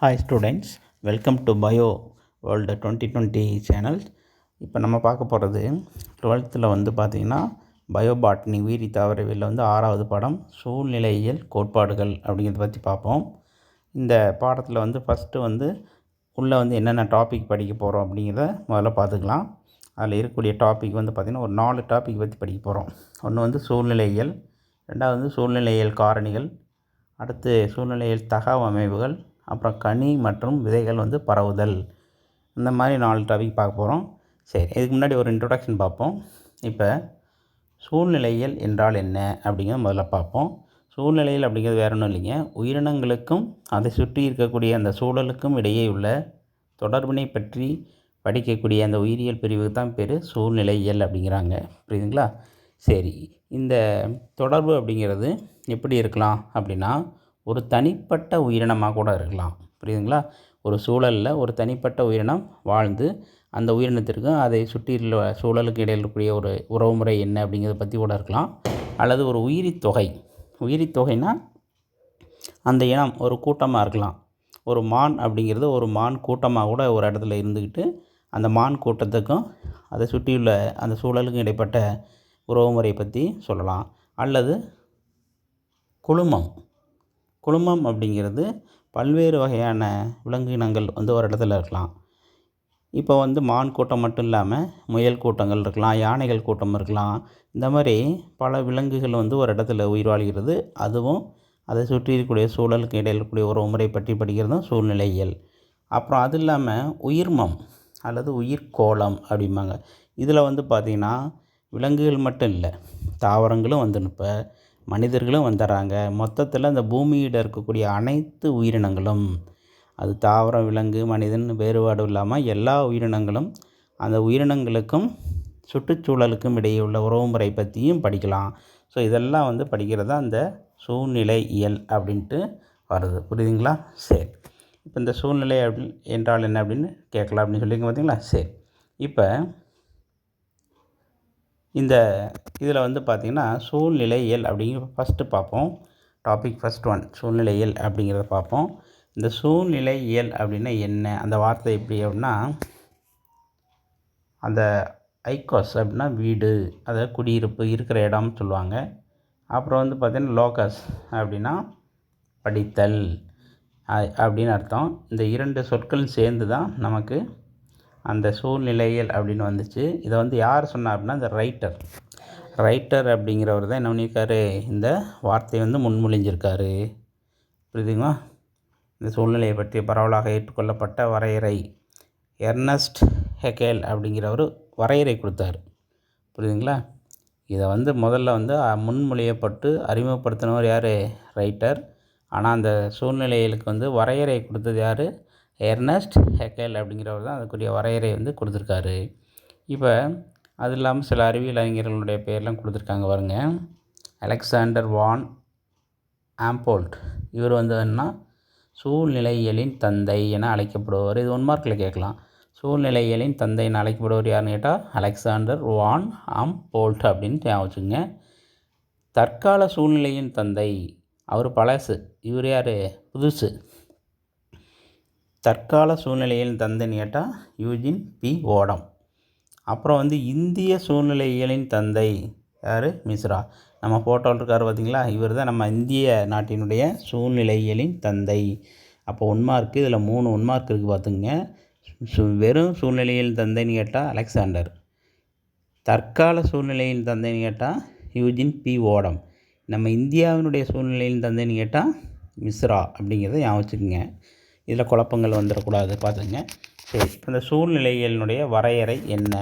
Hi students welcome to bio world twenty twenty channel இப்போ நம்ம பார்க்க போகிறது டுவெல்த்தில் வந்து பார்த்திங்கன்னா பயோபாட்னி உயிரி தாவரவியில் வந்து ஆறாவது பாடம் சூழ்நிலையியல் கோட்பாடுகள் அப்படிங்கிறத பற்றி பார்ப்போம். இந்த பாடத்தில் வந்து ஃபஸ்ட்டு வந்து உள்ளே வந்து என்னென்ன டாபிக் படிக்க போகிறோம் அப்படிங்கிறத முதல்ல பார்த்துக்கலாம். அதில் இருக்கக்கூடிய டாபிக் வந்து பார்த்திங்கன்னா ஒரு நாலு டாபிக் பற்றி படிக்க போகிறோம் ஒன்று வந்து சூழ்நிலையியல் ரெண்டாவது வந்து சூழ்நிலையியல் காரணிகள் அடுத்து சூழ்நிலையில் தகவமைப்புகள் அப்புறம் கனி மற்றும் விதைகள் வந்து பரவுதல். இந்த மாதிரி நாலு டாபிக் பார்க்க போகிறோம் சரி இதுக்கு முன்னாடி ஒரு இன்ட்ரொடக்ஷன் பார்ப்போம். இப்போ சூழ்நிலையியல் என்றால் என்ன அப்படிங்கிறத முதல்ல பார்ப்போம். சூழ்நிலையில் அப்படிங்கிறது வேற ஒன்றும் இல்லைங்க. உயிரினங்களுக்கும் அதை சுற்றி இருக்கக்கூடிய அந்த சூழலுக்கும் இடையே உள்ள தொடர்பினை பற்றி படிக்கக்கூடிய அந்த உயிரியல் பிரிவுக்கு தான் பேர் சூழ்நிலையியல் அப்படிங்கிறாங்க. புரியுதுங்களா? சரி இந்த தொடர்பு அப்படிங்கிறது எப்படி இருக்கலாம் அப்படின்னா ஒரு தனிப்பட்ட உயிரினமாக கூட இருக்கலாம். புரியுதுங்களா? ஒரு சூழலில் ஒரு தனிப்பட்ட உயிரினம் வாழ்ந்து அந்த உயிரினத்திற்கும் அதை சுற்றியுள்ள சூழலுக்கு இடையில் இருக்கக்கூடிய ஒரு உறவுமுறை என்ன அப்படிங்கிறத பற்றி கூட இருக்கலாம். அல்லது ஒரு உயிரி தொகை. உயிரி தொகைனா அந்த இனம் ஒரு கூட்டமாக இருக்கலாம். ஒரு மான் அப்படிங்கிறது ஒரு மான் கூட்டமாக கூட ஒரு இடத்துல இருந்துக்கிட்டு அந்த மான் கூட்டத்துக்கும் அதை சுற்றியுள்ள அந்த சூழலுக்கும் இடைப்பட்ட உறவுமுறையை பற்றி சொல்லலாம். அல்லது குழுமம். குழுமம் அப்படிங்கிறது பல்வேறு வகையான விலங்கினங்கள் வந்து ஒரு இடத்துல இருக்கலாம். இப்போ வந்து மான் கூட்டம் மட்டும் இல்லாமல் முயல் கூட்டங்கள் இருக்கலாம் யானைகள் கூட்டம் இருக்கலாம். இந்த மாதிரி பல விலங்குகள் வந்து ஒரு இடத்துல உயிர் வாழ்கிறது. அதுவும் அதை சுற்றி இருக்கக்கூடிய சூழலுக்கு இடையில் இருக்கக்கூடிய ஒரு முறை பற்றி படிக்கிறதும் சூழ்நிலையியல் அப்புறம் அது இல்லாமல் உயிர்மம் அல்லது உயிர்கோளம் அப்படிம்பாங்க. இதில் வந்து பார்த்திங்கன்னா விலங்குகள் மட்டும் இல்லை தாவரங்களும் வந்து இப்போ மனிதர்களும் வந்துடுறாங்க. மொத்தத்தில் அந்த பூமியில் இருக்கக்கூடிய அனைத்து உயிரினங்களும் அது தாவரம் விலங்கு மனிதன் வேறுபாடு இல்லாமல் எல்லா உயிரினங்களும் அந்த உயிரினங்களுக்கும் சுற்றுச்சூழலுக்கும் இடையே உள்ள உறவுமுறை பற்றியும் படிக்கலாம். ஸோ இதெல்லாம் வந்து படிக்கிறது அந்த சூழ்நிலை இயல் அப்படின்ட்டு வருது. புரியுதுங்களா? சரி. இப்போ இந்த சூழ்நிலை அப்படி என்றால் என்ன அப்படின்னு கேட்கலாம் அப்படின்னு சொல்லியிருங்க பார்த்தீங்களா? சரி. இப்போ இந்த இதில் வந்து பார்த்திங்கன்னா சூழ்நிலையியல் அப்படிங்கிற ஃபஸ்ட்டு பார்ப்போம். டாபிக் ஃபஸ்ட் ஒன் சூழ்நிலையியல் அப்படிங்கிறத பார்ப்போம். இந்த சூழ்நிலையியல் அப்படின்னா என்ன? அந்த வார்த்தை எப்படி அப்படின்னா அந்த ஐகாஸ் அப்படின்னா வீடு அதாவது குடியிருப்பு இருக்கிற இடம்னு சொல்லுவாங்க. அப்புறம் வந்து பார்த்திங்கன்னா லோகஸ் அப்படின்னா படித்தல் அப்படின்னு அர்த்தம். இந்த இரண்டு சொற்களும் சேர்ந்து தான் நமக்கு அந்த சூழ்நிலைகள் அப்படின்னு வந்துச்சு. இதை வந்து யார் சொன்னார் அப்படின்னா இந்த ரைட்டர். ரைட்டர் அப்படிங்கிறவர் தான் என்ன பண்ணியிருக்காரு? இந்த வார்த்தையை வந்து முன்மொழிஞ்சிருக்காரு. புரியுதுங்களா? இந்த சூழ்நிலையை பற்றி பரவலாக ஏற்றுக்கொள்ளப்பட்ட வரையறை. எர்னஸ்ட் ஹெகேல் அப்படிங்கிறவர் வரையறை கொடுத்தார். புரியுதுங்களா? இதை வந்து முதல்ல வந்து முன்மொழியப்பட்டு அறிமுகப்படுத்தினவர் யார்? ரைட்டர். ஆனால் அந்த சூழ்நிலைகளுக்கு வந்து வரையறை கொடுத்தது யார்? எர்னஸ்ட் ஹெக்கல் அப்படிங்கிறவர் தான் அதுக்குரிய வரையறை வந்து கொடுத்துருக்காரு. இப்போ அது இல்லாமல் சில அறிவியல் அறிஞர்களுடைய பேர்லாம் கொடுத்துருக்காங்க பாருங்க. அலெக்சாண்டர் வான் ஆம்போல்ட் இவர் வந்து என்ன சூழ்நிலையியலின் தந்தை என அழைக்கப்படுவார் இது ஒன் மார்க்கில் கேட்கலாம். சூழ்நிலையியலின் தந்தை என அழைக்கப்படுவர் யாருன்னு கேட்டால் அலெக்சாண்டர் வான் ஆம் போல்ட் அப்படின்னு ஞாபகம் வச்சுங்க தற்கால சூழ்நிலையின் தந்தை அவர் பழசு. இவர் யார்? புதுசு. தற்கால சூழ்நிலையில் தந்தைன்னு கேட்டால் யூஜின் பி. ஓடம். அப்புறம் வந்து இந்திய சூழ்நிலையியலின் தந்தை யார்? மிஸ்ரா. நம்ம ஃபோட்டோவில் இருக்கார் பார்த்திங்களா இவர் தான் நம்ம இந்திய நாட்டினுடைய சூழ்நிலையியலின் தந்தை. அப்போ ஒன் மார்க்கு இதில் மூணு ஒன் மார்க் இருக்குது பார்த்துங்க வெறும் சூழ்நிலையில் தந்தைன்னு கேட்டால் அலெக்சாண்டர். தற்கால சூழ்நிலையில் தந்தைன்னு கேட்டால் யூஜின் பி. ஓடம். நம்ம இந்தியாவினுடைய சூழ்நிலையில் தந்தைன்னு கேட்டால் மிஸ்ரா அப்படிங்கிறத ஞாபகம் வச்சுக்கோங்க. இதில் குழப்பங்கள் வந்துடக்கூடாது பார்த்துங்க சரி இப்போ இந்த சூழ்நிலையினுடைய வரையறை என்ன?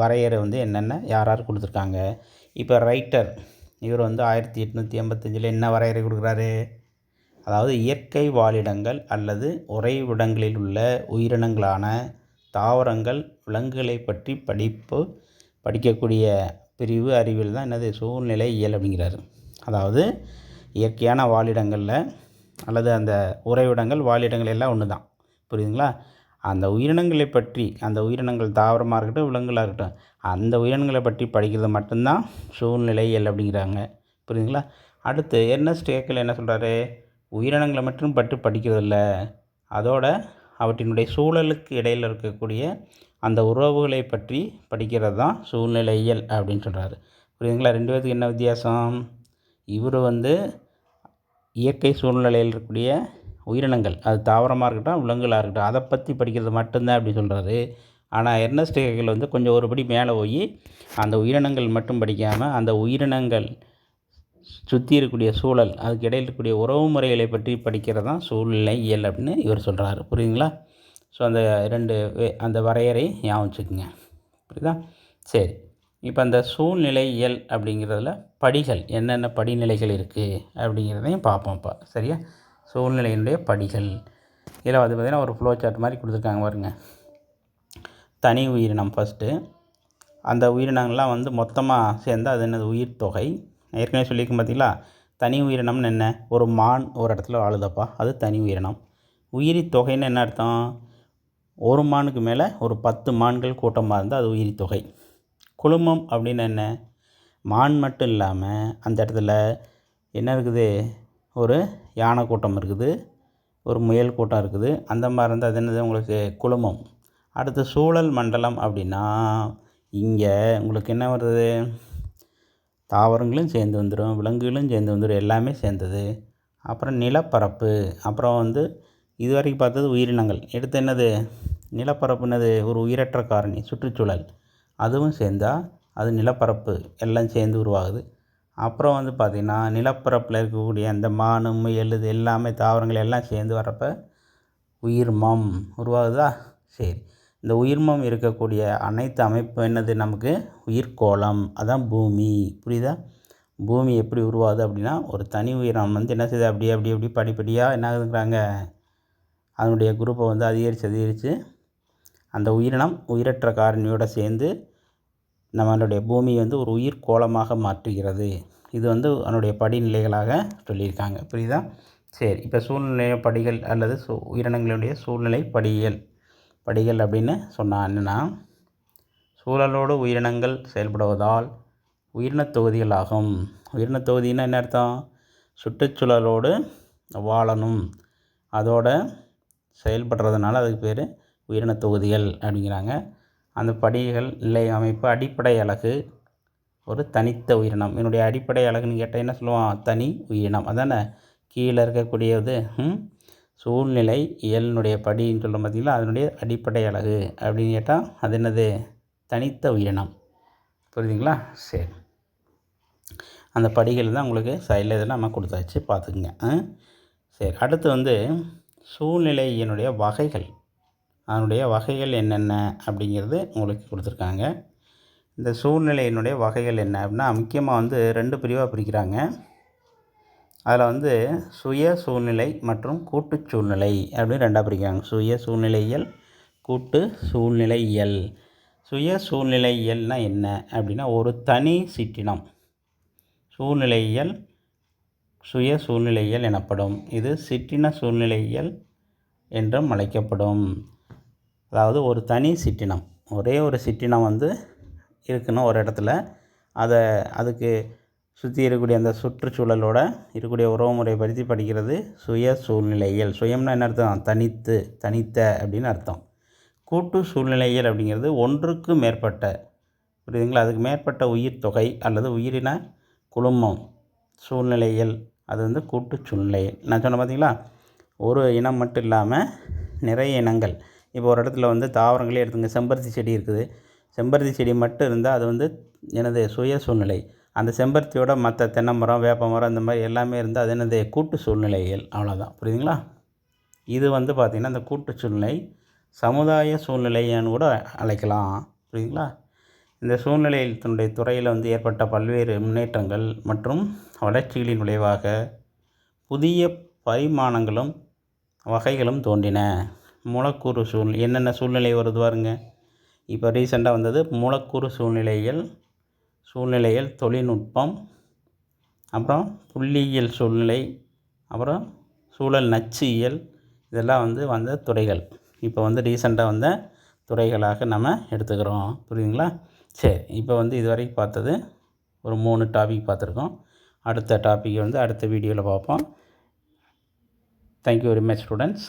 வரையறை வந்து என்னென்ன? யார் யார் கொடுத்துருக்காங்க? இப்போ ரைட்டர் இவர் வந்து ஆயிரத்தி எட்நூற்றி எண்பத்தஞ்சில் என்ன வரையறை கொடுக்குறாரு? அதாவது இயற்கை வாழிடங்கள் அல்லது உறைவிடங்களில் உள்ள உயிரினங்களான தாவரங்கள் விலங்குகளை பற்றி படிப்பு படிக்கக்கூடிய பிரிவு அறிவியல் தான் என்னது? சூழ்நிலை இயல் அப்படிங்கிறாரு. அதாவது இயற்கையான வாழிடங்களில் அல்லது அந்த உறைவிடங்கள் வாழிடங்கள் எல்லாம் ஒன்று தான் புரியுதுங்களா? அந்த உயிரினங்களை பற்றி அந்த உயிரினங்கள் தாவரமாக இருக்கட்டும் விலங்குகளாக இருக்கட்டும் அந்த உயிரினங்களை பற்றி படிக்கிறது மட்டும்தான் சூழ்நிலையியல் அப்படிங்கிறாங்க. புரியுதுங்களா? அடுத்து என்ன ஸ்டேக்கில் என்ன சொல்கிறாரு உயிரினங்களை மட்டும் பற்றி படிக்கிறதில்ல. அதோட அவற்றினுடைய சூழலுக்கு இடையில் இருக்கக்கூடிய அந்த உறவுகளை பற்றி படிக்கிறது தான் சூழ்நிலையியல் அப்படின்னு சொல்கிறாரு புரியுதுங்களா? ரெண்டு பேர்த்துக்கு என்ன வித்தியாசம்? இவர் வந்து இயற்கை சூழ்நிலையில் இருக்கக்கூடிய உயிரினங்கள். அது தாவரமாக இருக்கட்டும் விலங்குகளாக இருக்கட்டும் அதை பற்றி படிக்கிறது மட்டும்தான் அப்படி சொல்கிறாரு ஆனால் எர்னஸ்ட் வந்து கொஞ்சம் ஒருபடி மேலே போய் அந்த உயிரினங்கள் மட்டும் படிக்காமல் அந்த உயிரினங்கள் சுற்றி இருக்கக்கூடிய சூழல் அதுக்கு இடையில் இருக்கக்கூடிய உறவு முறைகளை பற்றி படிக்கிறது தான் சூழ்நிலை இயல் அப்படின்னு இவர் சொல்கிறாரு புரியுதுங்களா? ஸோ அந்த ரெண்டு அந்த வரையறை ஞாபகம் வச்சுக்கோங்க. புரியுதா? சரி. இப்போ அந்த சூழ்நிலையியல் அப்படிங்கிறதுல படிகள் என்னென்ன படிநிலைகள் இருக்குது அப்படிங்கிறதையும் பார்ப்போம் இப்போ. சரியா? சூழ்நிலையினுடைய படிகள். இதில் வந்து பார்த்திங்கன்னா ஒரு ஃப்ளோ சார்ட் மாதிரி கொடுத்துருக்காங்க பாருங்க. தனி உயிரினம் ஃபஸ்ட்டு அந்த உயிரினங்கள்லாம் வந்து மொத்தமாக சேர்ந்து அது என்னது? உயிர் தொகை. ஏற்கனவே சொல்லியிருக்கேன் பார்த்தீங்களா? தனி உயிரினம்னு என்ன? ஒரு மான் ஒரு இடத்துல வாழுதப்பா. அது தனி உயிரினம். உயிரி தொகைன்னு என்ன அர்த்தம்? ஒரு மானுக்கு மேலே ஒரு பத்து மான்கள் கூட்டமாக இருந்தால் அது உயிரி தொகை. குழுமம் அப்படின்னு என்ன? மான் மட்டும் இல்லாமல் அந்த இடத்துல என்ன இருக்குது? ஒரு யானை கூட்டம் இருக்குது. ஒரு முயல் கூட்டம் இருக்குது. அந்த மாதிரி இருந்தால் அது என்னது? உங்களுக்கு குழுமம். அடுத்து சூழல் மண்டலம் அப்படின்னா இங்கே உங்களுக்கு என்ன வருது? தாவரங்களும் சேர்ந்து வந்துடும் விலங்குகளும் சேர்ந்து வந்துடும் எல்லாமே சேர்ந்தது. அப்புறம் நிலப்பரப்பு. அப்புறம் வந்து இது வரைக்கும் பார்த்தது உயிரினங்கள். எடுத்து என்னது? நிலப்பரப்புனது ஒரு உயிரற்ற காரணி சுற்றுச்சூழல். அதுவும் சேர்ந்தால் அது நிலப்பரப்பு எல்லாம் சேர்ந்து உருவாகுது. அப்புறம் வந்து பார்த்திங்கன்னா நிலப்பரப்பில் இருக்கக்கூடிய அந்த மான் முயல் இது எல்லாமே தாவரங்கள் எல்லாம் சேர்ந்து வர்றப்ப உயிர்மம் உருவாகுதா? சரி. இந்த உயிர்மம் இருக்கக்கூடிய அனைத்து அமைப்பு என்னது நமக்கு? உயிர்கோளம் அதான் பூமி. புரியுதா? பூமி எப்படி உருவாகுது அப்படின்னா ஒரு தனி உயிரினம் வந்து என்ன செய்யுது அப்படியே அப்படி அப்படி படிப்படியாக என்ன ஆகுதுங்கிறாங்க? அதனுடைய குரூப்பை வந்து அதிகரித்து அதிகரித்து அந்த உயிரினம் உயிரற்ற காரணியோடு சேர்ந்து நம்மளுடைய பூமியை வந்து ஒரு உயிர் கோலமாக மாற்றுகிறது. இது வந்து அதனுடைய படிநிலைகளாக சொல்லியிருக்காங்க. புரியுதா? சரி இப்போ சூழ்நிலை படிகள் அல்லது சூ உயிரினங்களுடைய சூழ்நிலை படிகள். படிகள் அப்படின்னு சொன்னால் என்னென்னா சூழலோடு உயிரினங்கள் செயல்படுவதால் உயிரினத் தொகுதிகளாகும். உயிரினத் தொகுதின்னா என்ன அர்த்தம்? சுற்றுச்சூழலோடு வாழணும். அதோட செயல்படுறதுனால அதுக்கு பேர் உயிரினத் தொகுதிகள் அப்படிங்கிறாங்க. அந்த படிகள் நிலை அமைப்பு அடிப்படை அலகு ஒரு தனித்த உயிரினம். என்னுடைய அடிப்படை அலகுன்னு கேட்டால் என்ன சொல்லுவான்? தனி உயிரினம். அதானே? கீழே இருக்கக்கூடியது ம், சூழ்நிலை இயலினுடைய படின்னு சொல்ல பார்த்திங்களா அதனுடைய அடிப்படை அழகு அப்படின்னு கேட்டால் அது என்னது? தனித்த உயிரினம். புரியுதுங்களா? சரி. அந்த படிகள் தான் உங்களுக்கு சைடில் இதெல்லாம் நம்ம கொடுத்தாச்சு. பார்த்துக்குங்க சரி அடுத்து வந்து சூழ்நிலையினுடைய வகைகள். அதனுடைய வகைகள் என்னென்ன அப்படிங்கிறது உங்களுக்கு கொடுத்துருக்காங்க. இந்த சூழ்நிலையினுடைய வகைகள் என்ன அப்படின்னா முக்கியமாக வந்து ரெண்டு பிரிவாக பிரிக்கிறாங்க. அதில் வந்து சுய சூழ்நிலை மற்றும் கூட்டு சூழ்நிலை அப்படின்னு ரெண்டாக பிரிக்கிறாங்க. சுய சூழ்நிலையியல் கூட்டு சூழ்நிலையியல். சுய சூழ்நிலையியல்னால் என்ன அப்படின்னா ஒரு தனி சிற்றினம். சூழ்நிலையியல் சுய சூழ்நிலையியல் எனப்படும். இது சிற்றின சூழ்நிலையியல் என்றும் அழைக்கப்படும். அதாவது ஒரு தனி சிற்றினம். ஒரே ஒரு சிற்றினம் வந்து இருக்கணும் ஒரு இடத்துல. அதை அதுக்கு சுற்றி இருக்கக்கூடிய அந்த சுற்றுச்சூழலோட இருக்கக்கூடிய உறவுமுறை பற்றி படிக்கிறது சுய சூழ்நிலையியல். சுயம்னா என்ன அர்த்தம்? தனித்து தனித்த அப்படின்னு அர்த்தம். கூட்டு சூழ்நிலையியல் அப்படிங்கிறது ஒன்றுக்கு மேற்பட்ட புரியுதுங்களா? அதுக்கு மேற்பட்ட உயிர் தொகை அல்லது உயிரின குழுமம். சூழ்நிலையியல். அது வந்து கூட்டு சூழ்நிலையல் நான் சொன்னேன் பார்த்தீங்களா ஒரு இனம் மட்டும் இல்லாமல் நிறைய இனங்கள். இப்போ ஒரு இடத்துல வந்து தாவரங்களே எடுத்துங்க. செம்பருத்தி செடி இருக்குது. செம்பருத்தி செடி மட்டும் இருந்தால் அது வந்து எனது சுய சூழ்நிலை. அந்த செம்பருத்தியோட மற்ற தென்னை மரம் வேப்ப மரம் இந்த மாதிரி எல்லாமே இருந்தால் அது என்னது கூட்டு சூழ்நிலைகள். அவ்வளோதான் புரியுதுங்களா? இது வந்து பார்த்திங்கன்னா இந்த கூட்டு சூழ்நிலை சமுதாய சூழ்நிலைன்னு கூட அழைக்கலாம். புரியுதுங்களா? இந்த சூழ்நிலையில் தன்னுடைய துறையில் வந்து ஏற்பட்ட பல்வேறு முன்னேற்றங்கள் மற்றும் வளர்ச்சிகளின் விளைவாக புதிய பரிமாணங்களும் வகைகளும் தோன்றின. மூலக்கூறு சூழ்நிலை என்னென்ன சூழ்நிலை வருது பாருங்க. இப்போ ரீசெண்டாக வந்தது மூலக்கூறு சூழ்நிலைகள் சூழ்நிலைகள் தொழில்நுட்பம் அப்புறம் புள்ளியியல் சூழ்நிலை அப்புறம் சூழல் நச்சியல் இதெல்லாம் வந்து வந்த துறைகள். இப்போ வந்து ரீசெண்டாக வந்த துறைகளாக நம்ம எடுத்துக்கிறோம். புரியுதுங்களா? சரி இப்போ வந்து இது வரைக்கும் பார்த்தது ஒரு மூணு டாபிக் பார்த்துருக்கோம். அடுத்த டாபிக் வந்து அடுத்த வீடியோவில் பார்ப்போம். Thank you very much students